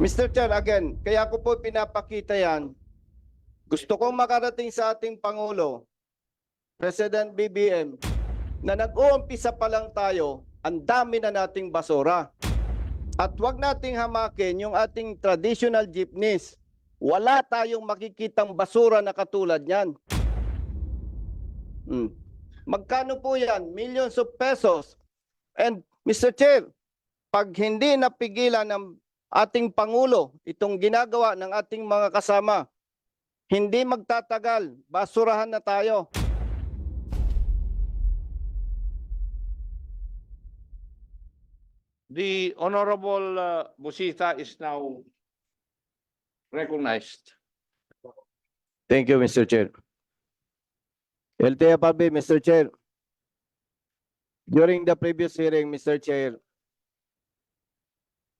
Mr. Chair, again, kaya ko po pinapakita yan. Gusto kong makarating sa ating Pangulo, President BBM, na nag-uumpisa pa lang tayo, ang dami na nating basura. At wag nating hamakin yung ating traditional jeepneys. Wala tayong makikitang basura na katulad niyan. Hmm. Magkano po yan? Millions of pesos. And Mr. Chair, pag hindi napigilan ng ating Pangulo itong ginagawa ng ating mga kasama, hindi magtatagal, basurahan na tayo. The Honorable uh, Busita is now recognized. Thank you, Mr. Chair. LTFRB, Mr. Chair. During the previous hearing, Mr. Chair,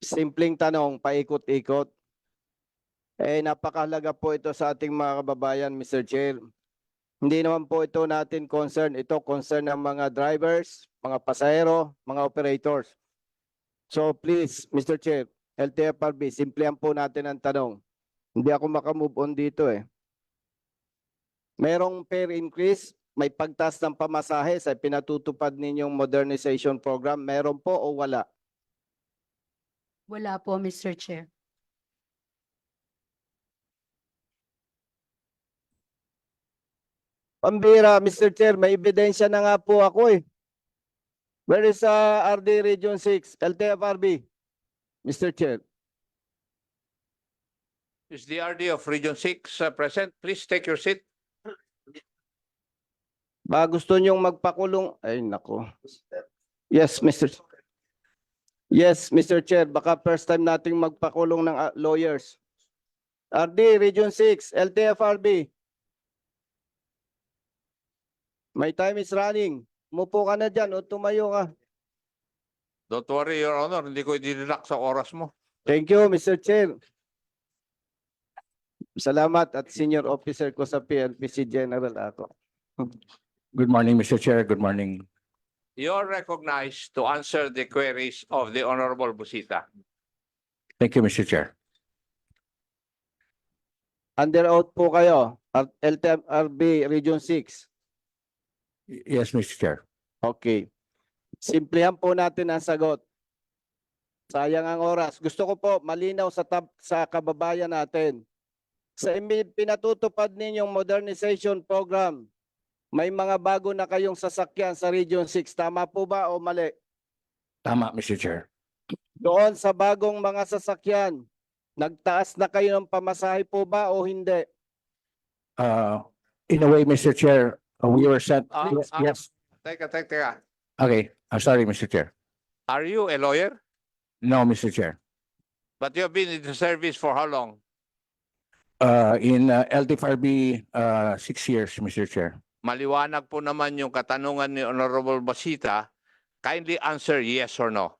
simpleng tanong, paikot-ikot. Eh, napakahalaga po ito sa ating mga kababayan, Mr. Chair. Hindi naman po ito natin concern. Ito concern ng mga drivers, mga pasahero, mga operators. So please, Mr. Chair, LTFRB, simplihan po natin ang tanong. Hindi ako makamove on dito eh. Merong fare increase, may pagtas ng pamasahe sa pinatutupad ninyong modernization program. Meron po o wala? Wala po, Mr. Chair. Pambira, Mr. Chair, may ebidensya na nga po ako eh. Where is uh, RD Region 6, LTFRB? Mr. Chair, Is the RD of Region Six uh, present? Please take your seat. ba gusto niyong magpakulong? Ay, nako. Yes, Mr. Ch- Yes, Mr. Chair, baka first time nating magpakulong ng uh, lawyers. RD Region 6, LTFRB. My time is running. Mupo ka na dyan o tumayo ka. Don't worry, Your Honor, hindi ko idinilak sa oras mo. Thank you, Mr. Chair. Salamat at senior officer ko sa PLPC General ako. Good morning, Mr. Chair. Good morning. You're recognized to answer the queries of the Honorable Busita. Thank you, Mr. Chair. Under oath po kayo, at LTFRB Region 6. Y- Yes, Mr. Chair. Okay. Simplihan po natin ang sagot. Sayang ang oras. Gusto ko po malinaw sa tab sa kababayan natin. Sa imi- pinatutupad ninyong modernization program, may mga bago na kayong sasakyan sa Region 6. Tama po ba o mali? Tama, Mr. Chair. Doon sa bagong mga sasakyan, nagtaas na kayo ng pamasahe po ba o hindi? Uh, in a way, Mr. Chair, uh, we were sent, Ah, yes, ah. yes. Teka, teka, teka. Okay, I'm sorry, Mr. Chair. Are you a lawyer? No, Mr. Chair. But you have been in the service for how long? Uh, in uh, LTFRB, uh, six years, Mr. Chair. Maliwanag po naman yung katanungan ni Honorable Busita. Kindly answer yes or no.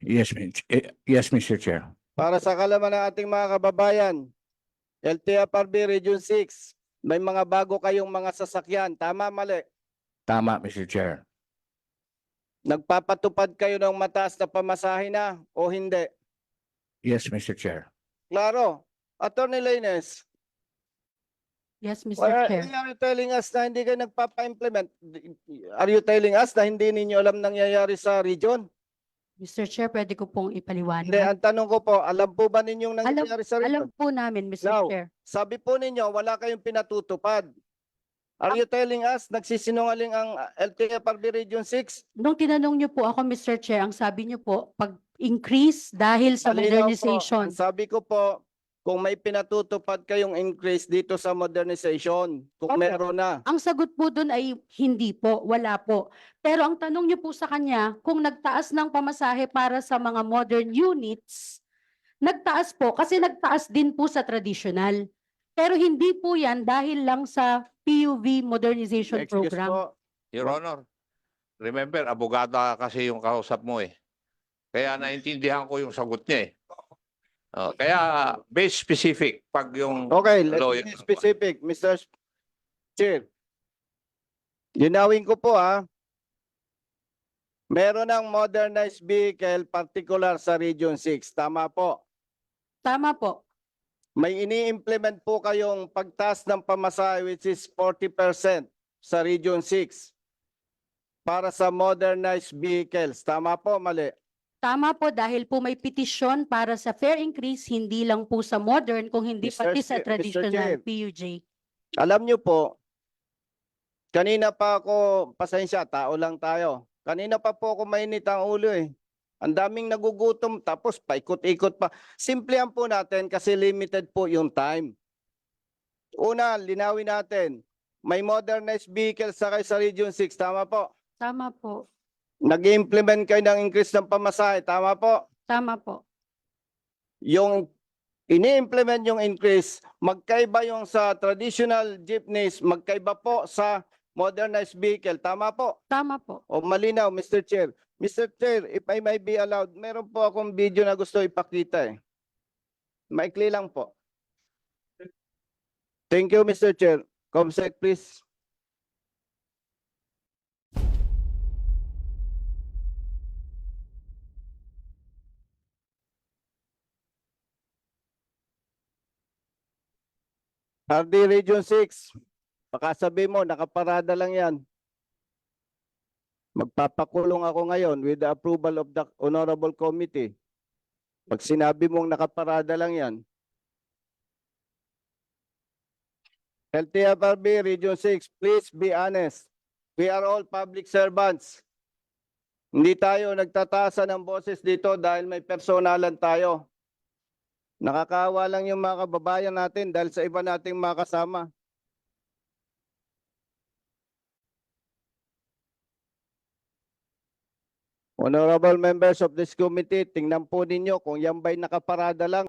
Yes, Mi- eh, yes, Mr. Chair. Para sa kalaman ng ating mga kababayan, LTFRB Region 6, may mga bago kayong mga sasakyan. Tama, mali. Tama, Mr. Chair. Nagpapatupad kayo ng mataas na pamasahe na o hindi? Yes, Mr. Chair. Klaro. Attorney Lainez, Yes, why Mr. are Chair. why are you telling us na hindi kayo nagpapa-implement? Are you telling us na hindi ninyo alam nangyayari sa region? Mr. Chair, pwede ko pong Hindi, ipaliwanag. ang tanong ko po, alam po ba ninyong Alam- nangyayari sa region? Alam po namin, Mr. Now, Chair. Sabi po ninyo, wala kayong pinatutupad. Are you telling us nagsisinungaling ang LTFRB Region 6? Nung tinanong niyo po ako, Mr. Chair, ang sabi niyo po, pag-increase dahil sa Malinaw po. modernization. Ang Sabi ko po, kung may pinatutupad kayong increase dito sa modernization, kung Opo. meron na. Ang sagot po doon ay hindi po, wala po. Pero ang tanong niyo po sa kanya, kung nagtaas ng pamasahe para sa mga modern units, nagtaas po kasi nagtaas din po sa traditional. Pero hindi po yan dahil lang sa PUV modernization Excuse program. po. Your Honor, remember, abogada kasi yung kausap mo eh. Kaya naintindihan ko yung sagot niya eh. Oh, kaya base specific pag yung Okay, let's Lawyer. be specific, Mr. Chair. Linawin ko po ah. Meron ng modernized vehicle particular sa Region 6. Tama po. Tama po. May ini-implement po kayong pagtaas ng pamasahe which is 40% sa Region 6 para sa modernized vehicles. Tama po, mali. Tama po dahil po may petisyon para sa fare increase, hindi lang po sa modern, kung hindi Mr. pati sa Chair- Mr. traditional Chair. PUJ. Alam niyo po, kanina pa ako, pasensya, tao lang tayo. Kanina pa po ako mainit ang ulo eh. Ang daming nagugutom tapos paikot-ikot pa. Simplihan po natin kasi limited po yung time. Una, linawin natin. May modernized vehicles sa kayo sa Region 6, tama po? Tama po. Nag-implement kayo ng increase ng pamasahe, tama po? Tama po. Yung ini-implement yung increase, magkaiba yung sa traditional jeepneys, magkaiba po sa modernized vehicle. Tama po? Tama po. O malinaw, Mr. Chair. Mr. Chair, if I may be allowed, meron po akong video na gusto ipakita eh. Maikli lang po. Thank you, Mr. Chair. Comsec, please. RD Region 6, baka sabi mo, nakaparada lang yan. Magpapakulong ako ngayon with the approval of the Honorable Committee. Pag sinabi mong nakaparada lang yan. LTFRB Region 6, please be honest. We are all public servants. Hindi tayo nagtatasa ng boses dito dahil may personalan tayo. Nakakawa lang yung mga kababayan natin dahil sa iba nating mga kasama. Honorable members of this committee, tingnan po ninyo kung yan ba'y nakaparada lang.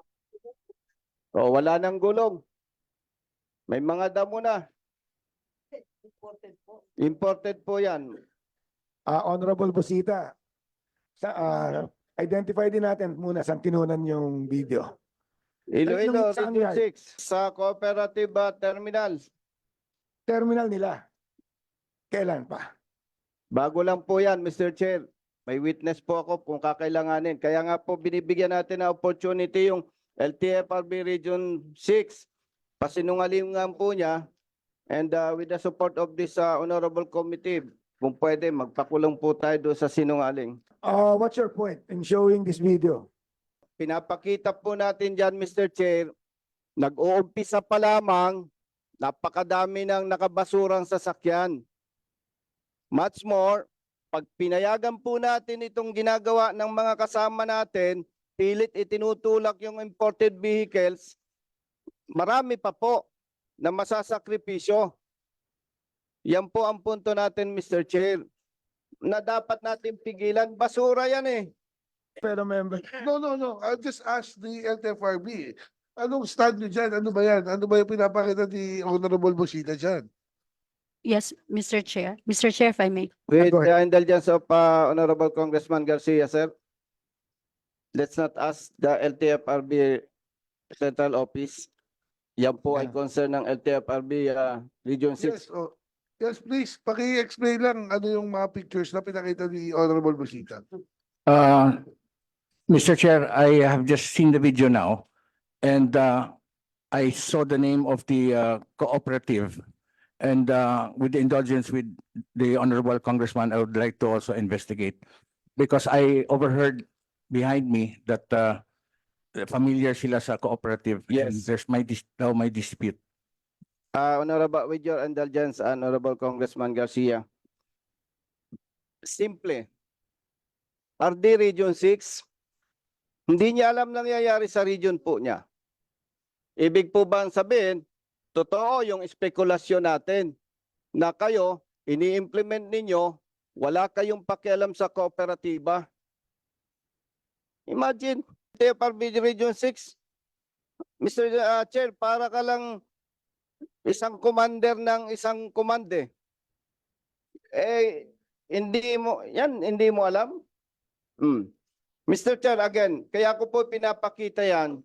O wala nang gulong. May mga damo na. Imported po yan. Ah, Honorable Busita, sa, ah, identify din natin muna saan kinunan yung video. Iloilo, Region yan? 6, sa Cooperative ah, Terminal. Terminal nila. Kailan pa? Bago lang po yan, Mr. Chair. May witness po ako kung kakailanganin. Kaya nga po binibigyan natin ng opportunity yung LTFRB Region 6. Pasinungalingan po niya. And uh, with the support of this uh, honorable committee, kung pwede, magpakulong po tayo doon sa sinungaling. Ah, what's your point in showing this video? Pinapakita po natin dyan, Mr. Chair, nag-uumpisa pa lamang, napakadami ng nakabasurang sasakyan. Much more, pag pinayagan po natin itong ginagawa ng mga kasama natin, pilit itinutulak yung imported vehicles, marami pa po na masasakripisyo. Yan po ang punto natin, Mr. Chair, na dapat natin pigilan. Basura yan eh. Pero member, No, no, no. I'll just ask the LTFRB. Anong stand nyo dyan? Ano ba yan? Ano ba yung pinapakita ni Honorable Busita dyan? Yes, Mr. Chair. Mr. Chair, if I may. With go the indulgence of uh, Honorable Congressman Garcia, sir. Let's not ask the LTFRB Central Office. Yan po ay concern ng LTFRB uh, Region 6. Yes, oh. Yes, please. Paki-explain lang ano yung mga pictures na pinakita ni Honorable Busita. Uh, Mr. Chair, I have just seen the video now and uh, I saw the name of the uh, cooperative. And uh, with the indulgence with the honorable congressman, I would like to also investigate. Because I overheard behind me that uh, familiar sila sa cooperative. and Yes. There's my, dis- now my dispute. Uh, Honorable, with your indulgence, Honorable Congressman Garcia. Simple. RD Region 6, hindi niya alam nangyayari sa region po niya. Ibig po ba ang sabihin, totoo yung spekulasyon natin na kayo, ini-implement ninyo, wala kayong pakialam sa kooperatiba. Imagine, TFRB Region 6, Mr. uh, Chair, para ka lang isang commander ng isang komande. Eh, hindi mo, yan, hindi mo alam? Hmm. Mr. Chair, again, kaya ko po pinapakita yan.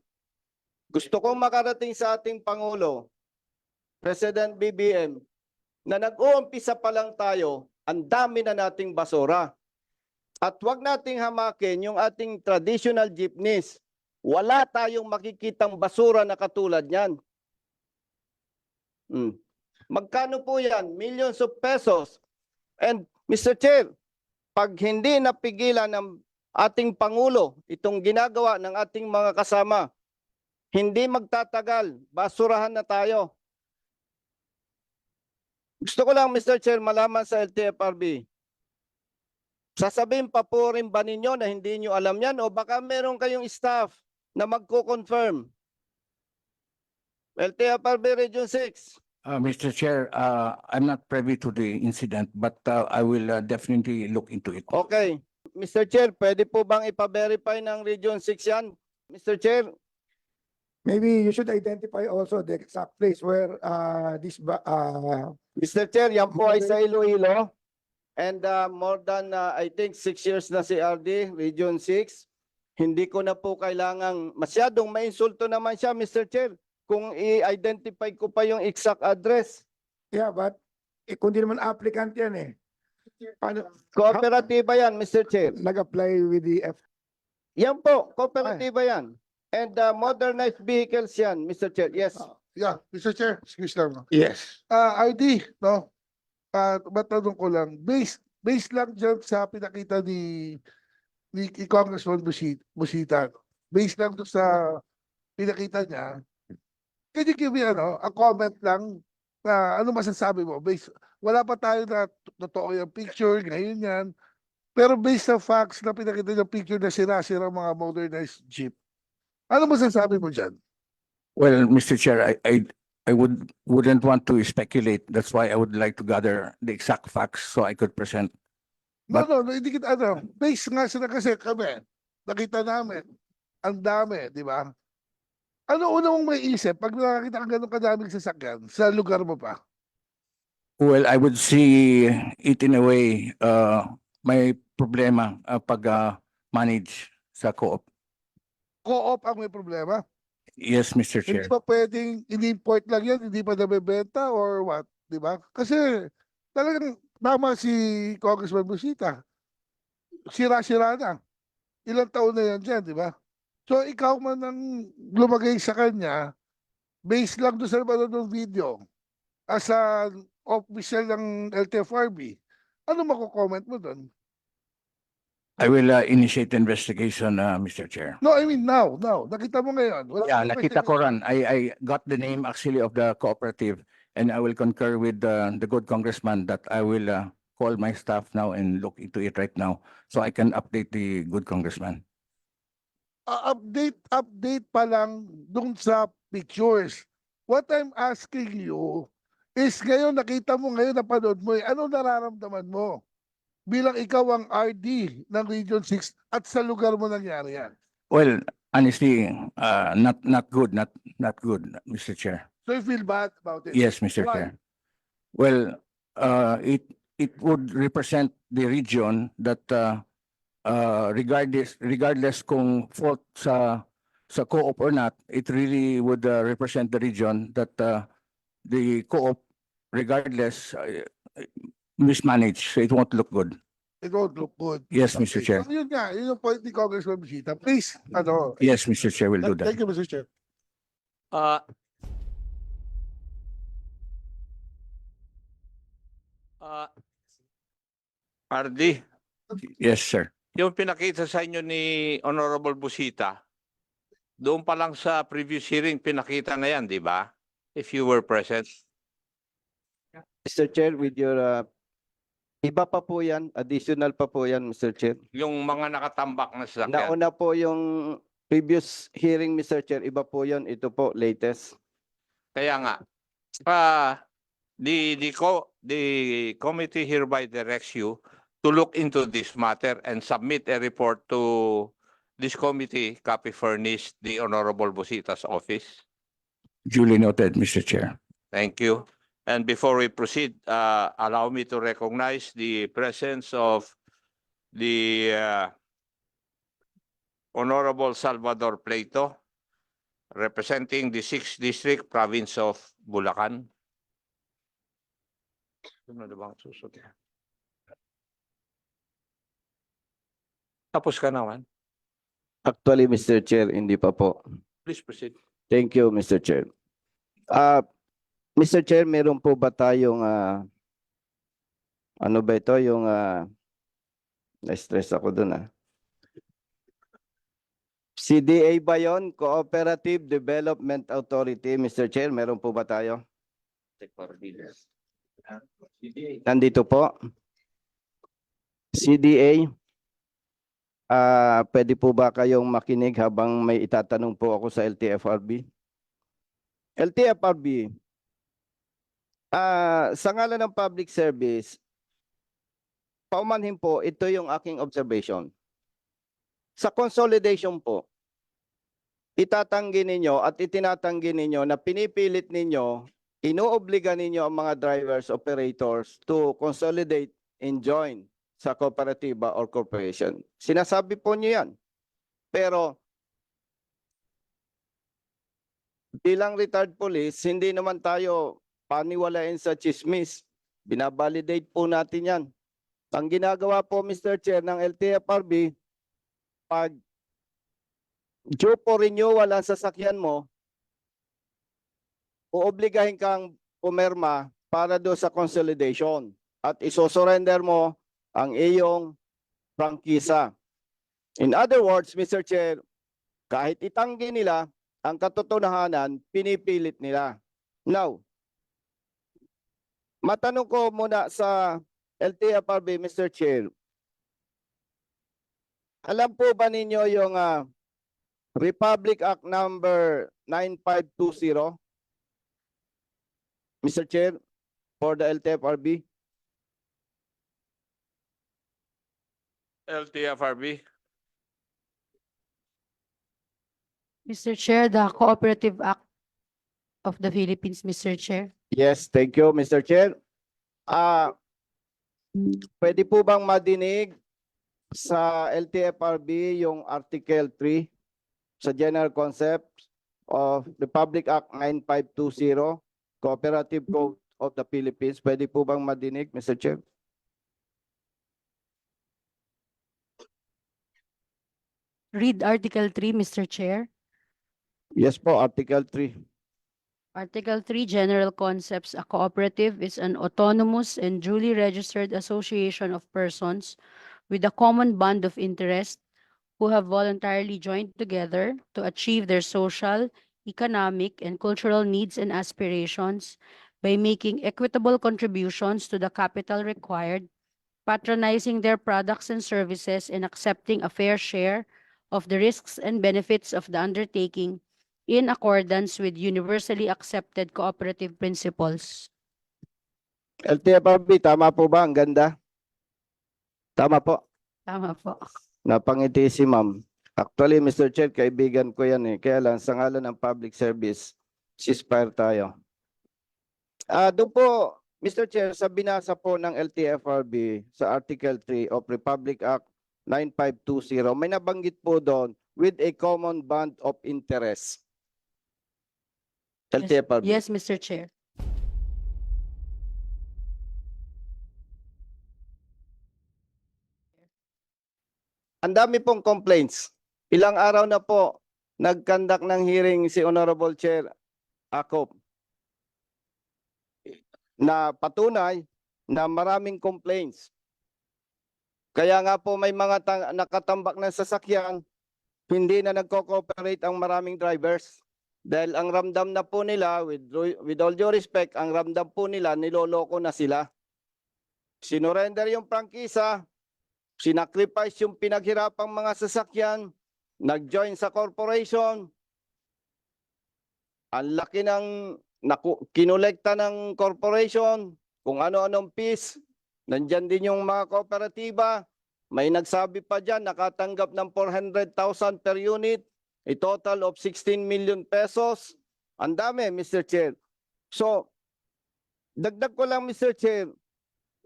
Gusto kong makarating sa ating Pangulo, President BBM, na nag-uumpisa pa lang tayo, ang dami na nating basura. At wag nating hamakin yung ating traditional jeepneys. Wala tayong makikitang basura na katulad niyan. Hmm. Magkano po yan? Millions of pesos. And Mr. Chair, pag hindi napigilan ng ating Pangulo itong ginagawa ng ating mga kasama, hindi magtatagal, basurahan na tayo. Gusto ko lang, Mr. Chair, malaman sa LTFRB. Sasabihin pa po rin ba ninyo na hindi nyo alam yan o baka meron kayong staff na magko-confirm? LTFRB Region 6. Uh, Mr. Chair, uh, I'm not privy to the incident, but uh, I will uh, definitely look into it. Okay. Mr. Chair, pwede po bang ipa-verify ng Region 6 yan? Mr. Chair, Maybe you should identify also the exact place where uh this ba- uh Mr. Chair, yan po ay sa Iloilo. And uh, more than, uh, I think, six years na si RD, Region 6. Hindi ko na po kailangang, masyadong mainsulto naman siya, Mr. Chair. Kung i-identify ko pa yung exact address. yeah, but eh, kung di naman applicant yan eh. Paano Kooperatiba yan, Mr. Chair. nag-apply with the F? Yan po, kooperatiba yan. And uh, modernized vehicles yan, Mr. Chair. Yes. Yeah, Mr. Chair, excuse lang. no. Yes. Ah, ID, no? Ah, matanong ko lang, based, based lang dyan sa pinakita ni, ni, ni Congressman Busita, Busita, no? based lang doon sa pinakita niya, can you give me, ano, a comment lang, na ano masasabi mo? Based, wala pa tayo na totoo yung picture, ngayon yan, pero based sa facts na pinakita yung picture na sira-sira mga modernized jeep, ano masasabi mo dyan? Well, Mr. Chair, I, I, I would, wouldn't want to speculate. That's why I would like to gather the exact facts so I could present. But- no, no, hindi kita, ano, base nga sila kasi kami, nakita namin, ang dami, di ba? Ano una mong may isip pag nakakita ka ganun kadaming sasakyan sa lugar mo pa? Well, I would see it in a way, uh, may problema uh, pag uh, manage sa co-op. Co-op ang may problema. Yes, Mr. Hindi Chair. pa pwedeng in-import lang yan, hindi pa nabebenta or what, di ba? Kasi talagang tama si Congressman Busita. Sira-sira na. Ilang taon na yan dyan, di ba? So ikaw man ang lumagay sa kanya, based lang doon sa napanood ng video, as a official ng LTFRB, ano mako-comment mo doon? I will uh, initiate investigation, uh, Mr. Chair. No, I mean now, now. Nakita mo ngayon. Wala Yeah, nakita ko ran. I, I got the name actually of the cooperative and I will concur with uh, the good congressman that I will uh, call my staff now and look into it right now so I can update the good congressman. Uh, update update pa lang dun sa pictures. What I'm asking you is ngayon nakita mo ngayon napanood mo eh, ano nararamdaman mo bilang ikaw ang RD ng Region 6 at sa lugar mo nangyari yan. Well, honestly, uh, not, not good, not, not good, Mr. Chair. So you feel bad about it? Yes, Mr. Why? Chair. Well, uh, it, it would represent the region that, uh, uh, regardless, regardless kung fault sa, sa co-op or not, it really would, uh, represent the region that, uh, the co-op regardless, uh, mismanaged, so it won't look good. It won't look good. Yes, Mr. Okay, Chair. So yun nga, yun yung point ni Congressman Bisita. Please, ano. Yes, Mr. Chair, will do that. Thank you, Mr. Chair. Uh, uh, RD, Yes, sir. Yung pinakita sa inyo ni Honorable Busita, doon pa lang sa previous hearing, pinakita na yan, di ba? If you were present. Mr. Chair, with your, uh, iba pa po yan, additional pa po yan, Mr. Chair. Yung mga nakatambak na sasakyan. Nauna po yung previous hearing, Mr. Chair, iba po yan. Ito po, latest. Kaya nga, uh, the, the, co- the committee hereby directs you to look into this matter and submit a report to this committee, copy furnished the Honorable Busita's office. Duly noted, Mr. Chair. Thank you. And before we proceed, uh, allow me to recognize the presence of the uh, Honorable Salvador Plato, representing the sixth district province of Bulacan. Ano na ba ang susunod? Tapos ka naman. Actually, Mr. Chair, hindi pa po. Please proceed. Thank you, Mr. Chair. Ah, Mr. Chair, meron po ba tayong ah, ano ba ito yung ah, na-stress ako dun ah. CDA ba yun? Cooperative Development Authority, Mr. Chair, meron po ba tayo? Nandito po. CDA. Ah, pwede po ba kayong makinig habang may itatanong po ako sa LTFRB? LTFRB. Ah, sa ngalan ng public service, paumanhin po, ito yung aking observation. Sa consolidation po, itatanggi ninyo at itinatanggi ninyo na pinipilit ninyo, inuobliga ninyo ang mga drivers, operators to consolidate and join sa kooperatiba or corporation. Sinasabi po niyo yan. Pero bilang retired police, hindi naman tayo paniwalain sa chismis. Binabalidate po natin yan. Ang ginagawa po, Mr. Chair, ng LTFRB, pag due for renewal ang sasakyan mo, uobligahin kang pumerma para do sa consolidation at isosurrender mo ang iyong prangkisa. In other words, Mr. Chair, kahit itanggi nila, ang katotohanan, pinipilit nila. Now, matanong ko muna sa LTFRB, Mr. Chair. Alam po ba ninyo yung ah, Republic Act number 9520? Mr. Chair, for the LTFRB? LTFRB. Mr. Chair, the Cooperative Act of the Philippines, Mr. Chair. Yes, thank you, Mr. Chair. Ah, pwede po bang madinig sa LTFRB yung Article 3 sa General Concept of Republic Act 9520, Cooperative Code of the Philippines? Pwede po bang madinig, Mr. Chair? Read Article 3, Mr. Chair. Yes po, Article 3. Article 3 General Concepts A cooperative is an autonomous and duly registered association of persons with a common bond of interest who have voluntarily joined together to achieve their social, economic, and cultural needs and aspirations by making equitable contributions to the capital required, patronizing their products and services, and accepting a fair share of the risks and benefits of the undertaking in accordance with universally accepted cooperative principles. LTFRB, tama po ba? Ang ganda. Tama po. Tama po. Napangiti si ma'am. Actually, Mr. Chair, kaibigan ko yan eh. Kaya lang, sa ngalan ng public service, ceasefire tayo. Ah, doon po, Mr. Chair, sa binasa po ng LTFRB sa Article 3 of Republic Act 9520, may nabanggit po doon with a common bond of interest. LTFRB. Yes, Mr. Chair. Ang dami pong complaints. Ilang araw na po nag-conduct ng hearing si Honorable Chair Akop na patunay na maraming complaints. Kaya nga po may mga nakatambak ng sasakyan, hindi na nagko-cooperate ang maraming drivers. Dahil ang ramdam na po nila, with, with all due respect, ang ramdam po nila, niloloko na sila. Sinurrender yung prangkisa, sinacrifice yung pinaghirapang mga sasakyan, nag-join sa corporation. Ang laki ng naku, kinolekta ng corporation, kung ano-anong fees. Nandyan din yung mga kooperatiba. May nagsabi pa dyan, nakatanggap ng 400,000 per unit, a total of 16 million pesos. Ang dami, Mr. Chair. So, dagdag ko lang, Mr. Chair,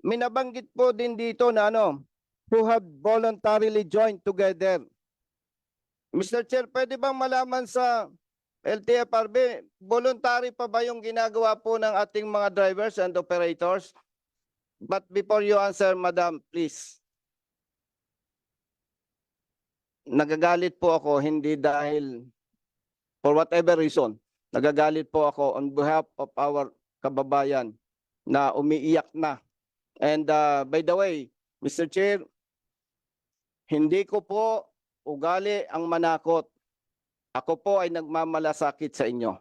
may nabanggit po din dito na ano, who have voluntarily joined together. Mr. Chair, pwede bang malaman sa LTFRB, voluntary pa ba yung ginagawa po ng ating mga drivers and operators? But before you answer, Madam, please. nagagalit po ako hindi dahil for whatever reason, nagagalit po ako on behalf of our kababayan na umiiyak na. And uh, by the way, Mr. Chair, hindi ko po ugali ang manakot. Ako po ay nagmamalasakit sa inyo.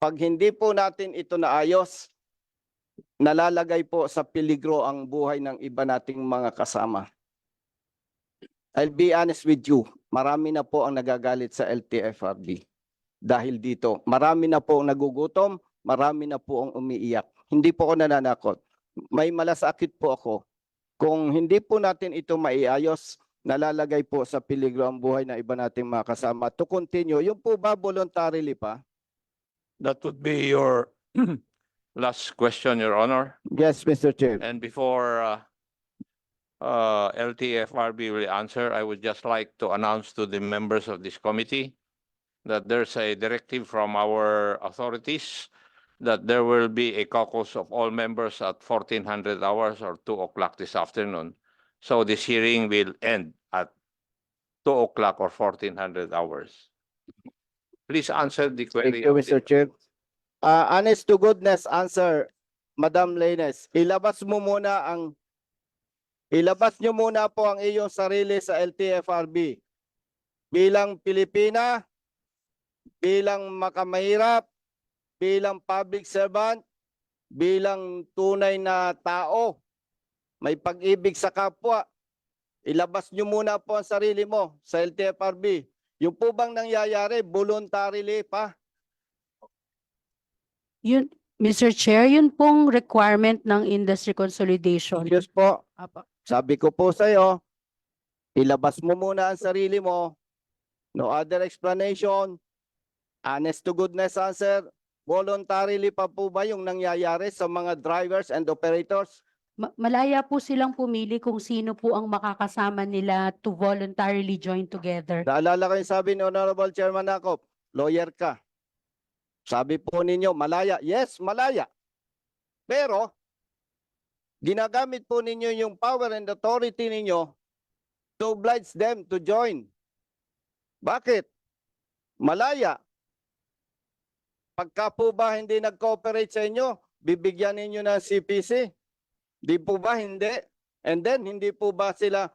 Pag hindi po natin ito naayos, nalalagay po sa peligro ang buhay ng iba nating mga kasama. I'll be honest with you, marami na po ang nagagalit sa LTFRB dahil dito. Marami na po ang nagugutom, marami na po ang umiiyak. Hindi po ako nananakot. May malasakit po ako. Kung hindi po natin ito maiayos, nalalagay po sa peligro ang buhay ng iba nating mga kasama. To continue, yung po ba voluntarily pa? That would be your last question, Your Honor. Yes, Mr. Chair. And before uh, uh, LTFRB will answer, I would just like to announce to the members of this committee that there's a directive from our authorities that there will be a caucus of all members at fourteen hundred hours or two o'clock this afternoon. So this hearing will end at two o'clock or fourteen hundred hours. Please answer the Thank you, of the- Mr. Chair. Uh, honest to goodness answer, Madam Leines, ilabas mo muna ang ilabas nyo muna po ang iyong sarili sa LTFRB. Bilang Pilipina, bilang makamahirap, bilang public servant, bilang tunay na tao, may pag-ibig sa kapwa. Ilabas nyo muna po ang sarili mo sa LTFRB. Yung po bang nangyayari, voluntarily pa? Yun, Mr. Chair, yun pong requirement ng industry consolidation. Yes po. Apo. Sabi ko po sa iyo, ilabas mo muna ang sarili mo. No other explanation. Honest to goodness answer. Voluntarily pa po ba yung nangyayari sa mga drivers and operators? Ma- malaya po silang pumili kung sino po ang makakasama nila to voluntarily join together. Naalala ko yung sabi ni Honorable Chairman Akop, lawyer ka. Sabi po ninyo, malaya. Yes, malaya. Pero, ginagamit po ninyo yung power and authority ninyo to oblige them to join. Bakit? Malaya. Pagka po ba hindi nag-cooperate sa inyo, bibigyan ninyo ng CPC? Di po ba hindi? And then, hindi po ba sila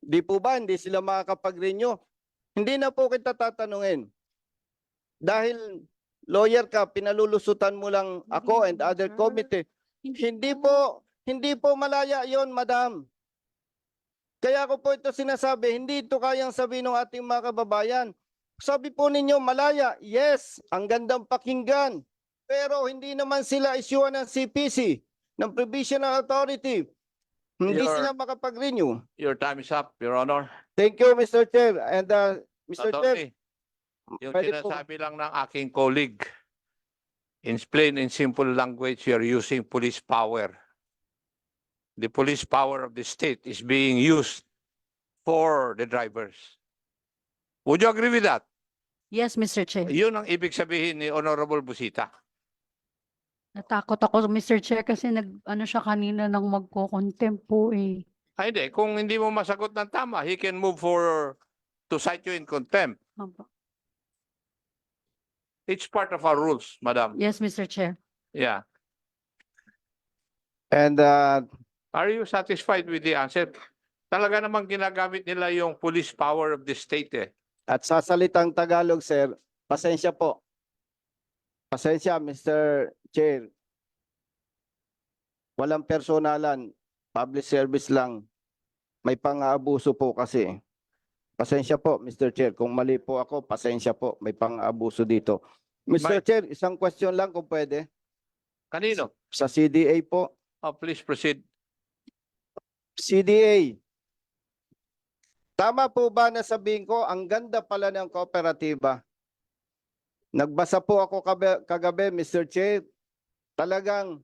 Di po ba hindi sila makakapag-renew? Hindi na po kita tatanungin. Dahil lawyer ka, pinalulusutan mo lang ako and other committee. Hindi po, hindi po malaya yon madam. Kaya ko po ito sinasabi, hindi ito kayang sabihin ng ating mga kababayan. Sabi po ninyo, malaya. Yes, ang gandang pakinggan. Pero hindi naman sila isyuan ng CPC, ng Provisional Authority. Hindi Your- sila makapag-renew. Your time is up, Your Honor. Thank you, Mr. Chair. And uh, Mr. Chair, Attorney, Yung pwede po- sinasabi lang ng aking colleague, in plain and simple language, you're using police power. The police power of the state is being used for the drivers. Would you agree with that? Yes, Mr. Chair. Yun ang ibig sabihin ni Honorable Busita. Natakot ako, Mr. Chair, kasi nag, ano siya kanina nang magko-contempt po eh. Ay, hindi. Kung hindi mo masagot ng tama, he can move for to cite you in contempt. Apo. It's part of our rules, madam. Yes, Mr. Chair. Yeah. and uh, Are you satisfied with the answer? Talaga namang ginagamit nila yung police power of the state eh. at sa salitang Tagalog, sir, pasensya po. Pasensya, Mr. Chair. Walang personalan, public service lang. May pang-aabuso po kasi. Pasensya po, Mr. Chair. Kung mali po ako, pasensya po. May pang-aabuso dito. Mr. May- Chair, isang question lang kung pwede. Kanino? Sa CDA po. Oh, please proceed. CDA. Tama po ba na sabihin ko, ang ganda pala ng kooperatiba? Nagbasa po ako kagabi, Mr. Chair. Talagang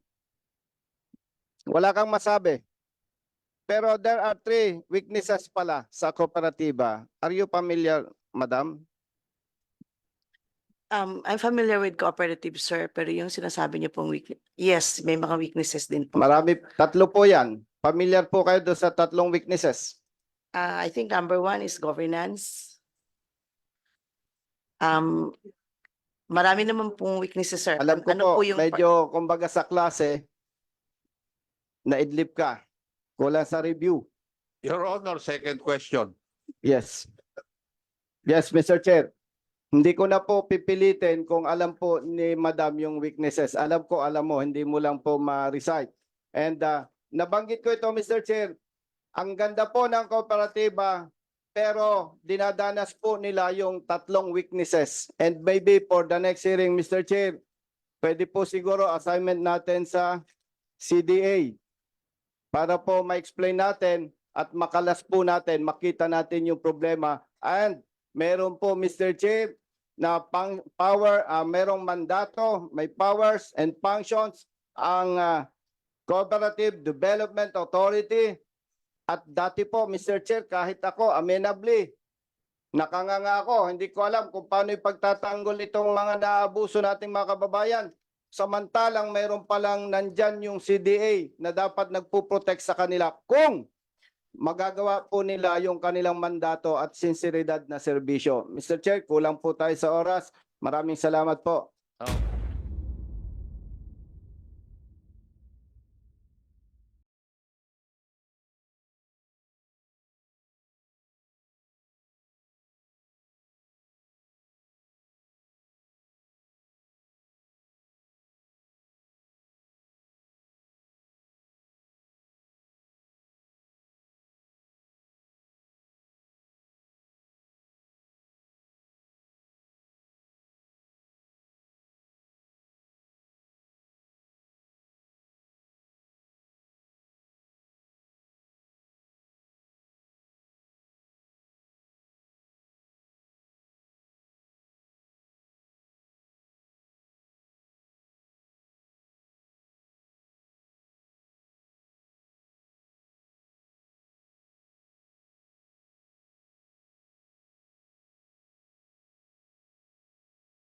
wala kang masabi. Pero there are three weaknesses pala sa kooperatiba. Are you familiar, madam? Um, I'm familiar with cooperative, sir, pero yung sinasabi niyo pong weakness, yes, may mga weaknesses din po. Marami, tatlo po yan. Familiar po kayo doon sa tatlong weaknesses. Uh, I think number one is governance. Um, marami naman pong weaknesses, sir. Alam ko Ano po, yung par- medyo kumbaga sa klase, naidlip ka. Kulang sa review. Your Honor, second question. Yes. Yes, Mr. Chair. Hindi ko na po pipilitin kung alam po ni Madam yung weaknesses. Alam ko, alam mo, hindi mo lang po ma-recite. And uh, nabanggit ko ito, Mr. Chair. Ang ganda po ng kooperatiba, pero dinadanas po nila yung tatlong weaknesses. And maybe for the next hearing, Mr. Chair, pwede po siguro assignment natin sa CDA para po ma-explain natin at makalas po natin, makita natin yung problema. And meron po, Mr. Chair, na pang power, ah, merong mandato, may powers and functions ang ah, Cooperative Development Authority. At dati po, Mr. Chair, kahit ako, amenably, nakanganga ako, hindi ko alam kung paano ipagtatanggol itong mga naabuso nating mga kababayan. Samantalang mayroon palang nandyan yung CDA na dapat nagpuprotect sa kanila kung magagawa po nila yung kanilang mandato at sinseridad na serbisyo. Mr. Chair, kulang po tayo sa oras. Maraming salamat po.